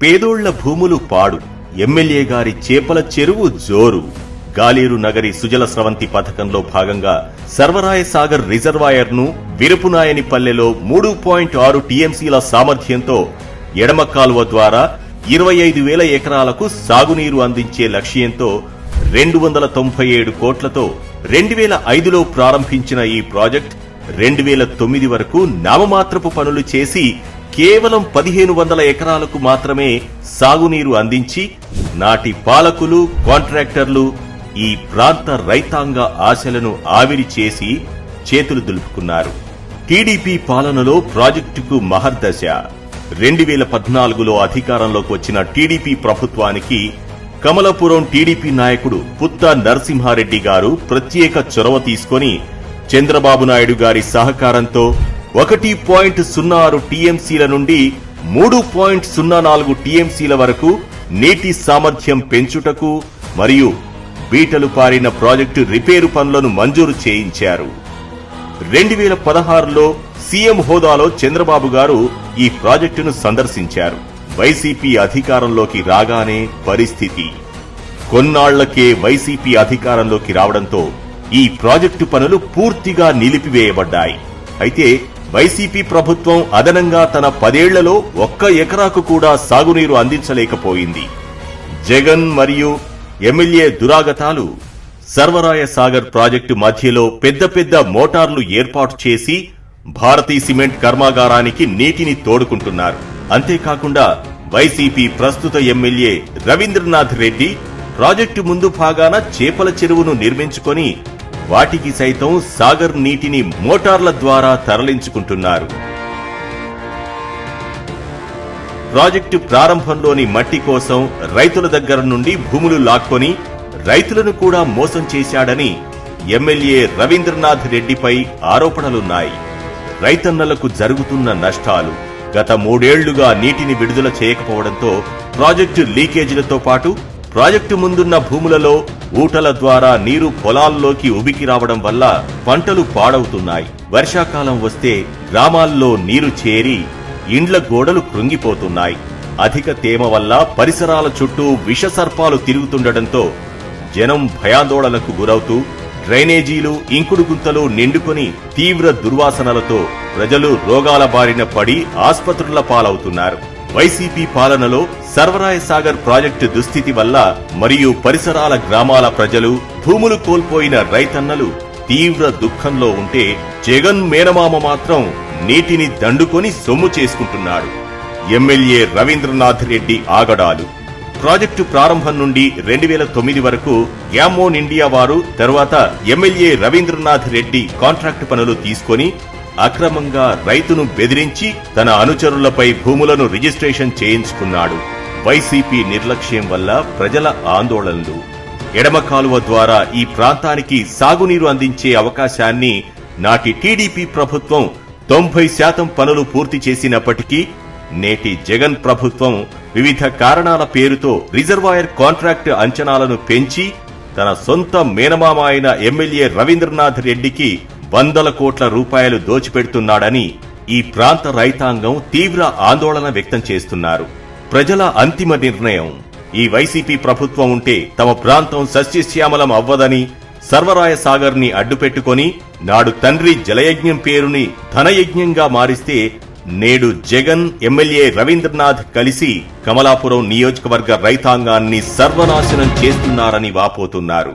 పేదోళ్ళ భూములు పాడు. ఎమ్మెల్యే గారి చేపల చెరువు జోరు. గాలేరు నగరి సుజల స్రవంతి పథకంలో భాగంగా సర్వరాయ సాగర్ రిజర్వాయర్ను విరుపునాయని పల్లెలో మూడు పాయింట్ ఆరు టీఎంసీల సామర్థ్యంతో ఎడమ కాలువ ద్వారా ఇరవై ఐదు వేల ఎకరాలకు సాగునీరు అందించే లక్ష్యంతో రెండు వందల తొంభై ఏడు కోట్లతో రెండు వేల ఐదులో ప్రారంభించిన ఈ ప్రాజెక్ట్ రెండు వేల తొమ్మిది వరకు నామమాత్రపు పనులు చేసి కేవలం పదిహేను వందల ఎకరాలకు మాత్రమే సాగునీరు అందించి నాటి పాలకులు కాంట్రాక్టర్లు ఈ ప్రాంత రైతాంగ ఆశలను ఆవిరి చేసి చేతులు దులుపుకున్నారు. టీడీపీ పాలనలో ప్రాజెక్టుకు మహర్దశ రెండు వేల పద్నాలుగులో అధికారంలోకి వచ్చిన టీడీపీ ప్రభుత్వానికి కమలపురం టీడీపీ నాయకుడు పుత్త నరసింహారెడ్డి గారు ప్రత్యేక చొరవ తీసుకొని చంద్రబాబు నాయుడు గారి సహకారంతో ఒకటి పాయింట్ సున్నా ఆరు టీఎంసీల నుండి మూడు పాయింట్ సున్నా నాలుగు టీఎంసీల వరకు నీటి సామర్థ్యం పెంచుటకు మరియు బీటలు పారిన ప్రాజెక్టు రిపేరు పనులను మంజూరు చేయించారు. రెండు వేల పదహారులో సీఎం హోదాలో చంద్రబాబు గారు ఈ ప్రాజెక్టును సందర్శించారు. వైసీపీ అధికారంలోకి రాగానే పరిస్థితి. కొన్నాళ్ళకే వైసీపీ అధికారంలోకి రావడంతో ఈ ప్రాజెక్టు పనులు పూర్తిగా నిలిపివేయబడ్డాయి. అయితే వైసీపీ ప్రభుత్వం అదనంగా తన పదేళ్ళలో ఒక్క ఎకరాకు కూడా సాగునీరు అందించలేకపోయింది. జగన్ మరియు ఎమ్మెల్యే దురాగతాలు సర్వరాయ సాగర్ ప్రాజెక్టు మధ్యలో పెద్ద పెద్ద మోటార్లు ఏర్పాటు చేసి భారతీ సిమెంట్ కర్మాగారానికి నీటిని తోడుకుంటున్నారు. అంతేకాకుండా వైసీపీ ప్రస్తుత ఎమ్మెల్యే రవీంద్రనాథ్ రెడ్డి ప్రాజెక్టు ముందు భాగాన చేపల చెరువును నిర్మించుకొని వాటికి సైతం సాగర్ నీటిని మోటార్ల ద్వారా తరలించుకుంటున్నారు. ప్రాజెక్టు ప్రారంభంలోని మట్టి కోసం రైతుల దగ్గర నుండి భూములు లాక్కొని రైతులను కూడా మోసం చేశాడని ఎమ్మెల్యే రవీంద్రనాథ్ రెడ్డిపై ఆరోపణలున్నాయి. రైతన్నలకు జరుగుతున్న నష్టాలు గత మూడేళ్ళుగా నీటిని విడుదల చేయకపోవడంతో ప్రాజెక్టు లీకేజీలతో పాటు ప్రాజెక్టు ముందున్న భూములలో ఊటల ద్వారా నీరు పొలాల్లోకి ఉబికి రావడం వల్ల పంటలు పాడవుతున్నాయి. వర్షాకాలం వస్తే గ్రామాల్లో నీరు చేరి ఇండ్ల గోడలు కృంగిపోతున్నాయి. అధిక తేమ వల్ల పరిసరాల చుట్టూ విషసర్పాలు తిరుగుతుండటంతో జనం భయాందోళనకు గురవుతూ డ్రైనేజీలు ఇంకుడు గుంతలు నిండుకొని తీవ్ర దుర్వాసనలతో ప్రజలు రోగాల బారిన పడి ఆస్పత్రుల పాలవుతున్నారు. వైసీపీ పాలనలో సర్వరాయ సాగర్ ప్రాజెక్టు దుస్థితి వల్ల మరియు పరిసరాల గ్రామాల ప్రజలు భూములు కోల్పోయిన రైతన్నలు తీవ్ర దుఃఖంలో ఉంటే జగన్ మేనమామ మాత్రం నీటిని దండుకొని సొమ్ము చేసుకుంటున్నాడు. ఎమ్మెల్యే రవీంద్రనాథ్ రెడ్డి ఆగడాలు. ప్రాజెక్టు ప్రారంభం నుండి రెండు వేల తొమ్మిది వరకు గ్యామోన్ ఇండియా వారు తరువాత ఎమ్మెల్యే రవీంద్రనాథ్ రెడ్డి కాంట్రాక్ట్ పనులు తీసుకొని అక్రమంగా రైతును బెదిరించి తన అనుచరులపై భూములను రిజిస్ట్రేషన్ చేయించుకున్నాడు. వైసీపీ నిర్లక్ష్యం వల్ల ప్రజల ఆందోళనలు. ఎడమ కాలువ ద్వారా ఈ ప్రాంతానికి సాగునీరు అందించే అవకాశాన్ని నాటి టీడీపీ ప్రభుత్వం తొంభై శాతం పనులు పూర్తి చేసినప్పటికీ నేటి జగన్ ప్రభుత్వం వివిధ కారణాల పేరుతో రిజర్వాయర్ కాంట్రాక్ట్ అంచనాలను పెంచి తన సొంత మేనమామ అయిన ఎమ్మెల్యే రవీంద్రనాథ్ రెడ్డికి వందల కోట్ల రూపాయలు దోచిపెడుతున్నాడని ఈ ప్రాంత రైతాంగం తీవ్ర ఆందోళన వ్యక్తం చేస్తున్నారు. ప్రజల అంతిమ నిర్ణయం. ఈ వైసీపీ ప్రభుత్వం ఉంటే తమ ప్రాంతం సస్యశ్యామలం అవ్వదని సర్వరాయ సాగర్ని అడ్డుపెట్టుకొని నాడు తండ్రి జలయజ్ఞం పేరుని ధనయజ్ఞంగా మారిస్తే నేడు జగన్ ఎమ్మెల్యే రవీంద్రనాథ్ కలిసి కమలాపురం నియోజకవర్గ రైతాంగాన్ని సర్వనాశనం చేస్తున్నారని వాపోతున్నారు.